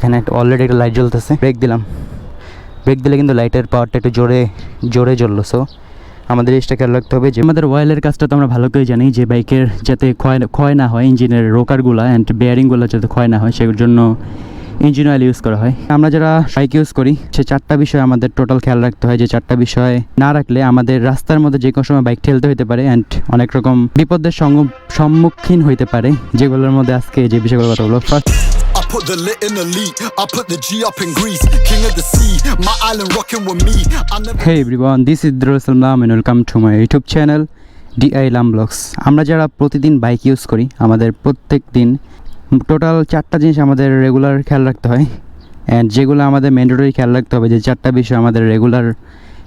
এখানে অলরেডি একটা লাইট জ্বলতেছে। ব্রেক দিলাম। ব্রেক দিলে কিন্তু লাইটের পাওয়ারটা একটু জোরে জোরে জ্বললো। সো আমাদের জিনিসটা খেয়াল রাখতে হবে যে আমাদের অয়েলের কাজটা তো আমরা ভালো করে জানি যে বাইকের যাতে ক্ষয় ক্ষয় না হয় ইঞ্জিনের রোকারগুলো অ্যান্ড বেয়ারিংগুলো যাতে ক্ষয় না হয়, সেগুলোর জন্য ইঞ্জিন অয়েল ইউজ করা হয়। আমরা যারা বাইক ইউজ করি, সে চারটা বিষয় আমাদের টোটাল খেয়াল রাখতে হয় যে চারটা বিষয় না রাখলে আমাদের রাস্তার মধ্যে যে কোনো সময় বাইক ঠেলতে হতে পারে অ্যান্ড অনেক রকম বিপদের সম্মুখীন হইতে পারে, যেগুলোর মধ্যে আজকে যে বিষয়গুলোর কথা বলব। First put the lit in the lead. I put the G up in Greece. King of the sea. My island rocking with me. I never. Hey everyone this is দ্রুসালাম and welcome to my YouTube channel ডিআই লাম blogs আমরা যারা প্রতিদিন bike use করি, আমাদের প্রত্যেক দিন total চারটা জিনিস আমাদের রেগুলার খেয়াল রাখতে হয় অ্যান্ড যেগুলো আমাদের ম্যান্ডেটরি খেয়াল রাখতে হবে, যে চারটা বিষয় আমাদের রেগুলার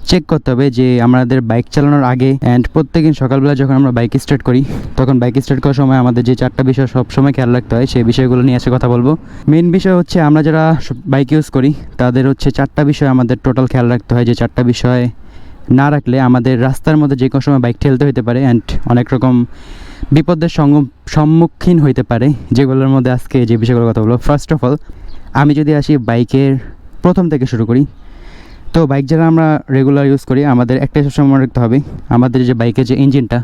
চেক করতে হবে যে আমাদের বাইক চালানোর আগে অ্যান্ড প্রত্যেকদিন সকালবেলা যখন আমরা বাইক স্টার্ট করি, তখন বাইক স্টার্ট করার সময় আমাদের যে চারটা বিষয় সবসময় খেয়াল রাখতে হয়, সেই বিষয়গুলো নিয়ে এসে কথা বলব। মেন বিষয় হচ্ছে আমরা যারা বাইক ইউজ করি, তাদের হচ্ছে চারটা বিষয় আমাদের টোটাল খেয়াল রাখতে হয়, যে চারটা বিষয় না রাখলে আমাদের রাস্তার মধ্যে যে কোনো সময় বাইক ঠেলতে হতে পারে অ্যান্ড অনেক রকম বিপদের সম্মুখীন হইতে পারে, যেগুলোর মধ্যে আজকে যে বিষয়গুলোর কথা বলব। ফার্স্ট অফ অল আমি যদি আসি বাইকের প্রথম থেকে শুরু করি তো বাইক যারা আমরা রেগুলার ইউজ করি, আমাদের একটাই সবসময় মনে রাখতে হবে, আমাদের যে বাইকের যে ইঞ্জিনটা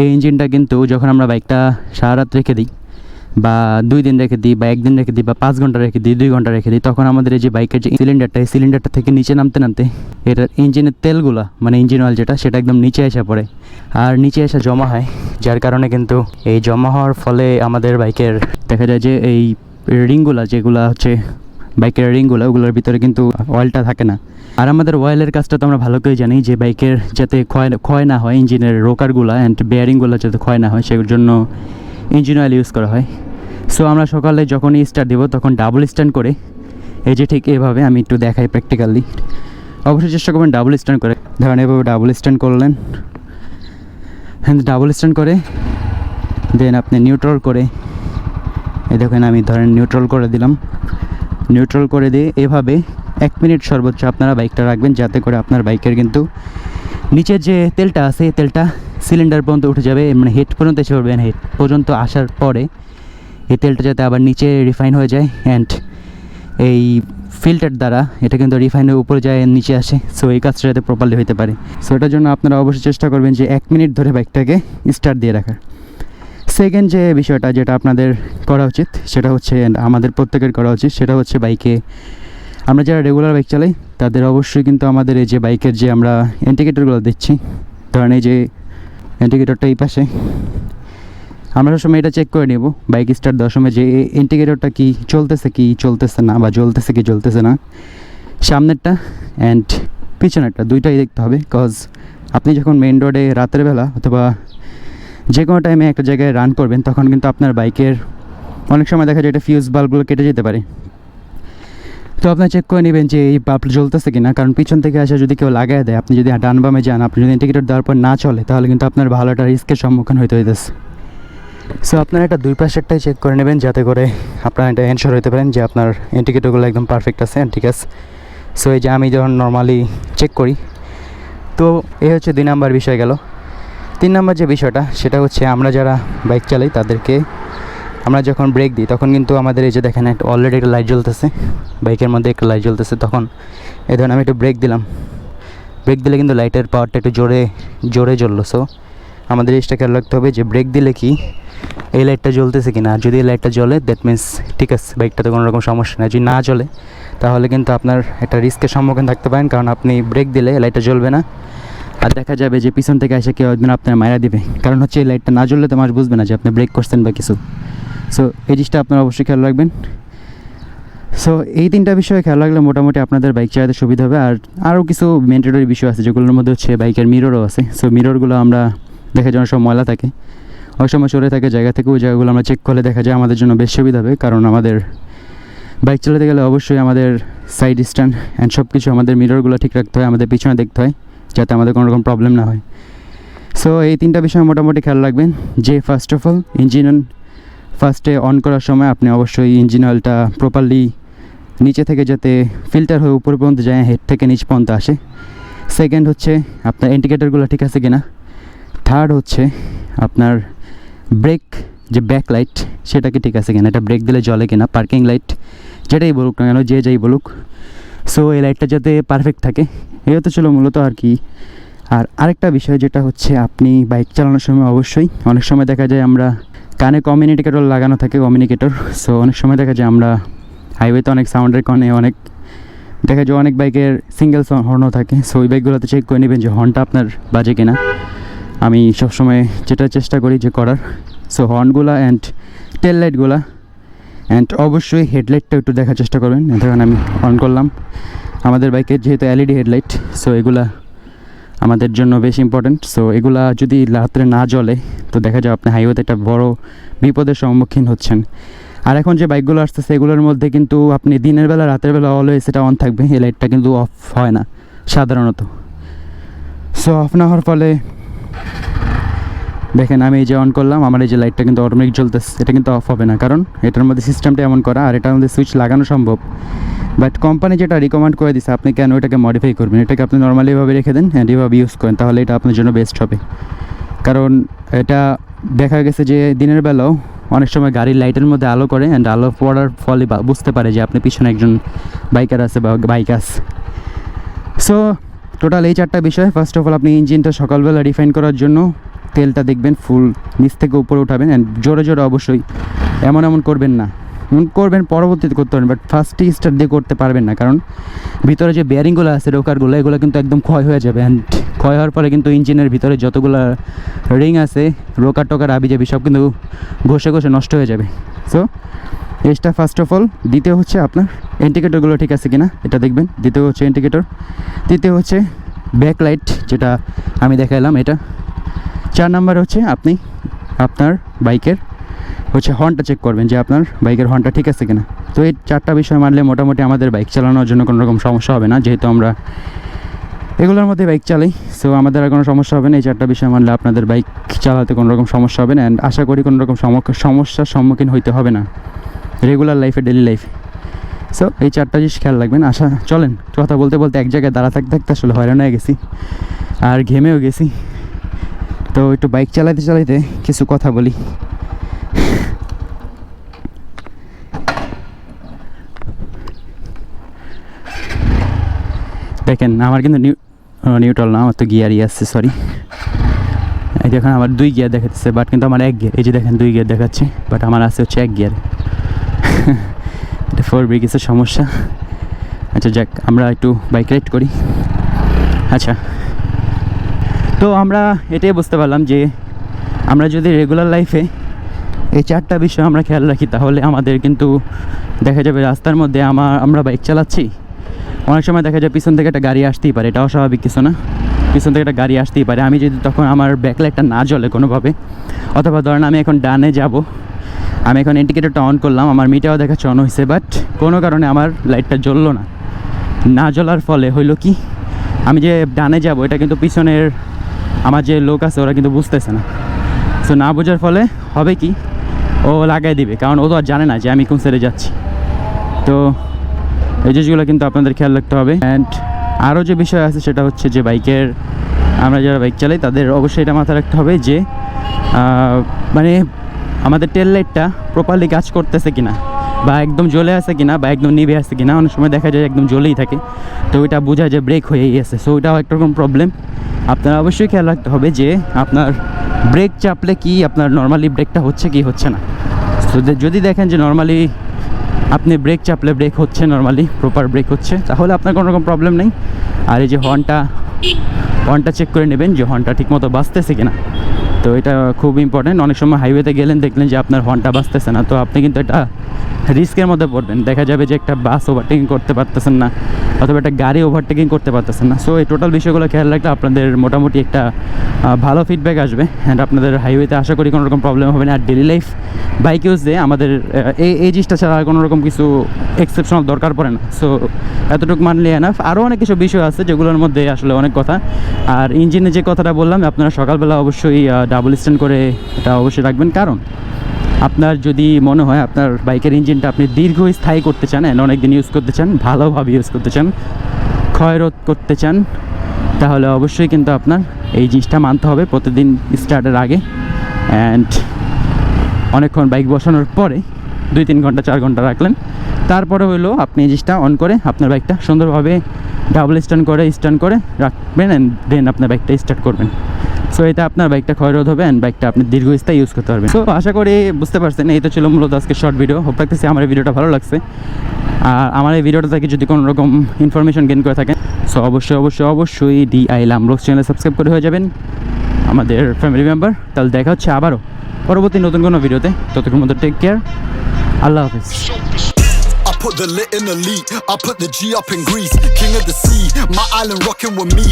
এই ইঞ্জিনটা কিন্তু যখন আমরা বাইকটা সারা রাত রেখে দিই, বা দুই দিন রেখে দিই, বা একদিন রেখে দিই, বা পাঁচ ঘণ্টা রেখে দিই, দুই ঘণ্টা রেখে দিই, তখন আমাদের এই যে বাইকের যে সিলিন্ডারটা এই সিলিন্ডারটা থেকে নিচে নামতে নামতে, এটার ইঞ্জিনের তেলগুলা মানে ইঞ্জিন অয়েল যেটা, সেটা একদম নিচে এসে পড়ে। আর নিচে এসে জমা হয়, যার কারণে কিন্তু এই জমা হওয়ার ফলে আমাদের বাইকের দেখা যায় যে এই রিংগুলা যেগুলা হচ্ছে বাইকের রিংগুলো ওগুলোর ভিতরে কিন্তু অয়েলটা থাকে না। আর আমাদের অয়েলের কাজটা তো আমরা ভালো করে জানি, যে বাইকের যাতে ক্ষয় ক্ষয় না হয়, ইঞ্জিনের রোকারগুলো অ্যান্ড বেয়ারিংগুলো যাতে ক্ষয় না হয়, সেগুলোর জন্য ইঞ্জিন অয়েল ইউজ করা হয়। সো আমরা সকালে যখনই স্টার্ট দেবো, তখন ডাবল স্ট্যান্ড করে, এই যে ঠিক এভাবে আমি একটু দেখাই প্র্যাকটিক্যালি অবশ্যই চেষ্টা করবেন ডাবল স্ট্যান্ড করে। ধরেন এভাবে ডাবল স্ট্যান্ড করলেন। হ্যাঁ ডাবল স্ট্যান্ড করে দেন আপনি নিউট্রাল করে, এই দেখেন আমি ধরেন নিউট্রাল করে দিলাম। নিউট্রাল করে দিয়ে এভাবে এক মিনিট সর্বোচ্চ আপনারা বাইকটা রাখবেন, যাতে করে আপনার বাইকের কিন্তু নিচের যে তেলটা আছে তেলটা সিলিন্ডার পর্যন্ত উঠে যাবে মানে হেড পর্যন্ত এসে পড়বে হেড পর্যন্ত আসার পরে এই তেলটা যাতে আবার নিচে রিফাইন হয়ে যায় অ্যান্ড এই ফিল্টার দ্বারা এটা কিন্তু রিফাইনের উপরে যায়, নিচে আসে। সো এই কাজটা যাতে প্রপারলি হতে পারে। সো এটার জন্য আপনারা অবশ্যই চেষ্টা করবেন যে এক মিনিট ধরে বাইকটাকে স্টার্ট দিয়ে রাখার। সেকেন্ড যে বিষয়টা যেটা আপনাদের করা উচিত, সেটা হচ্ছে, আমাদের প্রত্যেকের করা উচিত, সেটা হচ্ছে বাইকে আমরা যারা রেগুলার বাইক চালাই, তাদের অবশ্যই কিন্তু আমাদের এই যে বাইকের যে আমরা ইন্ডিকেটরগুলো দিচ্ছি, ধরেন এই যে ইন্ডিকেটরটা এই পাশে, আমরা সবসময় এটা চেক করে নেব বাইক স্টার্ট দেওয়ার সময় যে ইন্ডিকেটরটা কি চলতেছে কি চলতেছে না, বা জ্বলতেছে, কি জ্বলতেছে না। সামনেরটা অ্যান্ড পিছনেরটা, দুইটাই দেখতে হবে কজ আপনি যখন মেইন রোডে রাতের বেলা অথবা যে কোনো টাইমে একটা জায়গায় রান করবেন, তখন কিন্তু আপনার বাইকের অনেক সময় দেখা যায় এটা ফিউজ বাল্বগুলো কেটে যেতে পারে। তো আপনি চেক করে নেবেন যে এই বাল্ব জ্বলতেছে কিনা, কারণ পিছন থেকে আসা যদি কেউ লাগায় দেয়, আপনি যদি ডান বামে যান, আপনি যদি ইন্ডিকেটর দেওয়ার পর না চলে, তাহলে কিন্তু আপনার ভালো একটা রিস্কের সম্মুখীন হইতে হইতেছে। সো আপনারা এটা দুই পাশেরটাই চেক করে নেবেন, যাতে করে আপনারা এটা এনশোর হতে পারেন যে আপনার ইন্ডিকেটরগুলো একদম পারফেক্ট আছে, ঠিক আছে? সো এই যে আমি যখন নর্মালি চেক করি, তো এই হচ্ছে দুই নাম্বার বিষয় গেল। তিন নম্বর যে বিষয়টা, সেটা হচ্ছে আমরা যারা বাইক চালাই, তাদেরকে আমরা যখন ব্রেক দিই, তখন কিন্তু আমাদের এই যে দেখেন, একটা অলরেডি একটা লাইট জ্বলতেছে। বাইকের মধ্যে একটা লাইট জ্বলতেছে, তখন এই ধরুন আমি একটু ব্রেক দিলাম। ব্রেক দিলে কিন্তু লাইটের পাওয়ারটা একটু জোরে জোরে জ্বললো। সো আমাদের জিনিসটা খেয়াল রাখতে হবে যে ব্রেক দিলে কি এই লাইটটা জ্বলতেছে কি না যদি এই লাইটটা জ্বলে দ্যাট মিন্স ঠিক আছে বাইকটাতে কোনো রকম সমস্যা নেই। যদি না জ্বলে, তাহলে কিন্তু আপনার একটা রিস্কের সম্মুখীন থাকতে পারেন। কারণ আপনি ব্রেক দিলে লাইটটা জ্বলবে না। আর দেখা যাবে যে পিছন থেকে এসে কেউ একদিন আপনার মায়েরা দিবে। কারণ হচ্ছে এই লাইটটা না জ্বললে তো মানুষ বুঝবে না যে আপনি ব্রেক করছেন বা কিছু। সো এই জিনিসটা আপনারা অবশ্যই খেয়াল রাখবেন। সো এই তিনটা বিষয়ে খেয়াল রাখলে মোটামুটি আপনাদের বাইক চালাতে সুবিধা হবে। আর আরও কিছু মেন্টেটরি বিষয় আছে, যেগুলোর মধ্যে হচ্ছে বাইকের মিররও আছে। সো মিররগুলো আমরা দেখা অনেক সময় ময়লা থাকে। অনেক সময় সরে থাকে, জায়গা থেকে ওই জায়গাগুলো আমরা চেক করলে দেখা যায় আমাদের জন্য বেশ সুবিধা হবে। কারণ আমাদের বাইক চালাতে গেলে অবশ্যই আমাদের সাইড স্ট্যান্ড অ্যান্ড সব কিছু আমাদের মিররগুলো ঠিক রাখতে হয়, আমাদের পিছনে দেখতে হয়, যাতে আমাদের কোনো রকম প্রবলেম না হয়। সো এই তিনটা বিষয় মোটামুটি খেয়াল রাখবেন। যে ফার্স্ট অফ অল ইঞ্জিন ফার্স্টে অন করার সময় আপনি অবশ্যই ইঞ্জিন অয়েলটা প্রপারলি নিচে থেকে যাতে ফিল্টার হয়ে উপর পর্যন্ত যায় হেড থেকে নিচ পর্যন্ত আসে। সেকেন্ড হচ্ছে আপনার ইন্ডিকেটারগুলো ঠিক আছে কিনা। থার্ড হচ্ছে আপনার ব্রেক যে ব্যাক লাইট সেটা কি ঠিক আছে কিনা। এটা ব্রেক দিলে জলে কিনা পার্কিং লাইট যেটাই বলুক না কেন, যে যাই বলুক। সো এই লাইটটা যাতে পারফেক্ট থাকে, এই তো ছিল মূলত আর কি আর আরেকটা বিষয় যেটা হচ্ছে আপনি বাইক চালানোর সময় অবশ্যই, অনেক সময় দেখা যায় আমরা কানে কমিউনিকেটর লাগানো থাকে কমিউনিকেটর সো অনেক সময় দেখা যায় আমরা হাইওয়েতে অনেক সাউন্ডের কারণে অনেক, দেখা যায় অনেক বাইকের সিঙ্গেল হর্নও থাকে সো ওই বাইকগুলোতে চেক করে নেবেন যে হর্নটা আপনার বাজে কিনা। আমি সবসময় যেটা চেষ্টা করি যে করার সো হর্নগুলা অ্যান্ড টেল লাইটগুলা অ্যান্ড অবশ্যই হেডলাইটটা একটু দেখার চেষ্টা করবেন দেখুন আমি অন করলাম। আমাদের বাইকের যেহেতু এলইডি হেডলাইট সো এগুলা আমাদের জন্য বেশ ইম্পর্ট্যান্ট সো এগুলা যদি রাত্রে না জ্বলে, তো দেখা যায় আপনি হাইওয়েতে একটা বড় বিপদের সম্মুখীন হচ্ছেন। আর এখন যে বাইকগুলো আসতেছে, এগুলোর মধ্যে কিন্তু আপনি দিনের বেলা, রাতের বেলা অলওয়েজ এটা অন থাকবে। এই লাইটটা কিন্তু অফ হয় না, সাধারণত। সো অফ না হওয়ার ফলে দেখেন, আমি এই যে অন করলাম, আমার এই যে লাইটটা কিন্তু অটোমেটিক জ্বলতেছে। এটা কিন্তু অফ হবে না, কারণ এটার মধ্যে সিস্টেমটা এমন করা, আর এটার মধ্যে সুইচ লাগানো সম্ভব। বাট কোম্পানি যেটা রিকমেন্ড করে দিছে, আপনি কেন এটাকে মডিফাই করবেন? এটাকে আপনি নর্মালি এভাবে রেখে দেন অ্যান্ড এভাবে ইউজ করেন, তাহলে এটা আপনার জন্য বেস্ট হবে। কারণ এটা দেখা গেছে যে দিনের বেলাও অনেক সময় গাড়ির লাইটের মধ্যে আলো করে অ্যান্ড আলো পড়ার ফলে বুঝতে পারে যে আপনি পিছনে একজন বাইকার আছে বা বাইক সো টোটাল এই চারটা বিষয় ফার্স্ট অফ অল আপনি ইঞ্জিনটা সকালবেলা রিফাইন করার জন্য তেলটা দেখবেন ফুল নিচ থেকে উপরে উঠাবেন অ্যান্ড জোরে জোরে অবশ্যই এমন এমন করবেন না। করবেন, পরবর্তীতে করতে পারবেন বাট ফার্স্টে স্টার্ট দিয়ে করতে পারবেন না, কারণ ভিতরে যে বেয়ারিংগুলো আছে রোকারগুলো এগুলো কিন্তু একদম ক্ষয় হয়ে যাবে অ্যান্ড ক্ষয় হওয়ার পরে কিন্তু ইঞ্জিনের ভিতরে যতগুলো রিং আছে রোকার টোকার আবি যাবি সব কিন্তু ঘষে ঘষে নষ্ট হয়ে যাবে। সো এসটা ফার্স্ট অফ অল দ্বিতীয় হচ্ছে আপনার ইন্ডিকেটরগুলো ঠিক আছে কিনা, এটা দেখবেন, দ্বিতীয় হচ্ছে ইন্ডিকেটর তৃতীয় হচ্ছে ব্যাক লাইট যেটা আমি দেখাইলাম, এটা। চার নাম্বার হচ্ছে আপনি, আপনার বাইকের হচ্ছে হর্নটা চেক করবেন যে আপনার বাইকের হর্নটা ঠিক আছে কিনা। তো এই চারটা বিষয় মানলে মোটামুটি আমাদের বাইক চালানোর জন্য কোনো রকম সমস্যা হবে না, যেহেতু আমরা এগুলোর মধ্যে বাইক চালাই। সো আমাদের আর কোনো সমস্যা হবে না, এই চারটা বিষয় মানলে আপনাদের বাইক চালাতে কোনো রকম সমস্যা হবে না। অ্যান্ড আশা করি কোনো রকম সমস্যার সম্মুখীন হইতে হবে না। রেগুলার লাইফে ডেলি লাইফে সো এই চারটা জিনিস খেয়াল রাখবেন। আশা, চলেন, কথা বলতে বলতে এক জায়গায় দাঁড়া থাকতে থাকতে আসলে হয়রান হয়ে গেছি। আর ঘেমেও গেছি। তো একটু বাইক চালাইতে চালাইতে কিছু কথা বলি। দেখেন, আমার কিন্তু নিউ নিউট্রাল না, আমার তো গিয়ারই আসছে সরি এই দেখেন, আমার দুই গিয়ার দেখাচ্ছে বাট কিন্তু আমার এক গিয়ার এই যে দেখেন, দুই গিয়ার দেখাচ্ছে বাট আমার আছে হচ্ছে এক গিয়ার এটা ফোর ব্রিগেসের সমস্যা। আচ্ছা যাক, আমরা একটু বাইক রাইড করি। আচ্ছা তো আমরা এটাই বুঝতে পারলাম যে আমরা যদি রেগুলার লাইফে এই চারটা বিষয় আমরা খেয়াল রাখি, তাহলে আমাদের কিন্তু দেখা যাবে রাস্তার মধ্যে আমার আমরা বাইক চালাচ্ছি। অনেক সময় দেখা যায় পিছন থেকে একটা গাড়ি আসতেই পারে এটা অস্বাভাবিক কিছু না। পিছন থেকে একটা গাড়ি আসতেই পারে। আমি যদি তখন আমার ব্যাকলাইটটা না জ্বলে কোনোভাবে, অথবা ধরেন আমি এখন ডানে যাব, আমি এখন ইন্ডিকেটরটা অন করলাম, আমার মিটারও দেখাচ্ছে অন হয়েছে বাট কোনো কারণে আমার লাইটটা জ্বললো না। না জ্বলার ফলে হইল কি? আমি যে ডানে যাব, এটা কিন্তু পিছনের আমার যে লোক আছে, ওরা কিন্তু বুঝতেছে না। সো না বোঝার ফলে হবে কি? ও লাগাই দিবে, কারণ ও তো আর জানে না যে আমি কোন সাইডে যাচ্ছি। তো এই জিনিসগুলো কিন্তু আপনাদের খেয়াল রাখতে হবে। অ্যান্ড আরও যে বিষয় আছে সেটা হচ্ছে যে বাইকের, আমরা যারা বাইক চালাই তাদের অবশ্যই এটা মাথায় রাখতে হবে যে মানে আমাদের টেল লাইটটা প্রপারলি কাজ করতেছে কিনা, বা একদম জ্বলে আছে কিনা, বা একদম নিভে আছে কিনা, অনেক সময় দেখা যায় একদম জ্বলেই থাকে। তো ওইটা বোঝা যায় ব্রেক হয়েই গেছে সো ওইটাও একটা রকম প্রবলেম আপনার অবশ্যই খেয়াল রাখতে হবে যে আপনার ব্রেক চাপলে কি আপনার নর্মালি ব্রেকটা হচ্ছে কি হচ্ছে না? তো যদি দেখেন যে নর্মালি আপনি ব্রেক চাপলে ব্রেক হচ্ছে নর্মালি প্রপার ব্রেক হচ্ছে, তাহলে আপনার কোনো রকম প্রবলেম নেই। আর এই যে হর্নটা হর্নটা চেক করে নেবেন যে হর্নটা ঠিকমতো বাজতেছে কিনা। তো এটা খুব ইম্পর্টেন্ট অনেক সময় হাইওয়েতে গেলেন, দেখলেন যে আপনার হর্নটা বাজতেছে না। তো আপনি কিন্তু এটা রিস্কের মধ্যে পড়বেন। দেখা যাবে যে একটা বাস ওভারটেকিং করতে পারতেছেন না। অথবা একটা গাড়ি ওভারটেকিং করতে পারতেছেন না। সো এই টোটাল বিষয়গুলো খেয়াল রাখলে আপনাদের মোটামুটি একটা ভালো ফিডব্যাক আসবে। অ্যান্ড আপনাদের হাইওয়েতে আশা করি কোনো রকম প্রবলেম হবে না। আর ডেলি লাইফ বাইক ইউজ দিয়ে আমাদের এই এই জিনিসটা ছাড়া আর কোনো রকম কিছু এক্সেপশনাল দরকার পড়ে না। সো এতটুকু মানলে এনাফ আরও অনেক কিছু বিষয় আছে যেগুলোর মধ্যে আসলে অনেক কথা। আর ইঞ্জিনে যে কথাটা বললাম, আপনারা সকালবেলা অবশ্যই ডাবল স্ট্যান্ড করে এটা অবশ্যই রাখবেন। কারণ আপনার যদি মনে হয় আপনার বাইকের ইঞ্জিনটা আপনি দীর্ঘস্থায়ী করতে চান অনেক দিন ইউজ করতে চান, ভালোভাবে ইউজ করতে চান ক্ষয় রোধ করতে চান, তাহলে অবশ্যই কিন্তু আপনার এই জিনিসটা মানতে হবে প্রতিদিন স্টার্টের আগে অ্যান্ড অনেকক্ষণ বাইক বসানোর পরে দুই তিন ঘণ্টা, চার ঘণ্টা রাখলেন। তারপরে হলো আপনি এই জিনিসটা অন করে আপনার বাইকটা সুন্দরভাবে ডাবল স্ট্যান্ড করে স্ট্যান্ড করে রাখবেন অ্যান্ড দেন আপনার বাইকটা স্টার্ট করবেন। সো এটা আপনার বাইকটা ক্ষয়রোধ হবে অ্যান্ড বাইকটা আপনি দীর্ঘস্থায়ী ইউজ করতে পারবেন সো আশা করি বুঝতে পারছেন, এই তো ছিল মূলত আজকে শর্ট ভিডিও হোপ রাখতেছি আমার এই ভিডিওটা ভালো লাগছে আর আমার এই ভিডিওটা থেকে যদি কোনো রকম ইনফরমেশন গেন করে থাকেন সো অবশ্যই অবশ্যই অবশ্যই ডিআই লামব্লগস চ্যানেল সাবস্ক্রাইব করে হয়ে যাবেন আমাদের ফ্যামিলি মেম্বার তাহলে দেখা হচ্ছে আবারও পরবর্তী নতুন কোনো ভিডিওতে ততক্ষণ মতো টেক কেয়ার আল্লাহ হাফিজ put the lit in elite. I put the G up in Greece. King of the sea. My island rocking with me.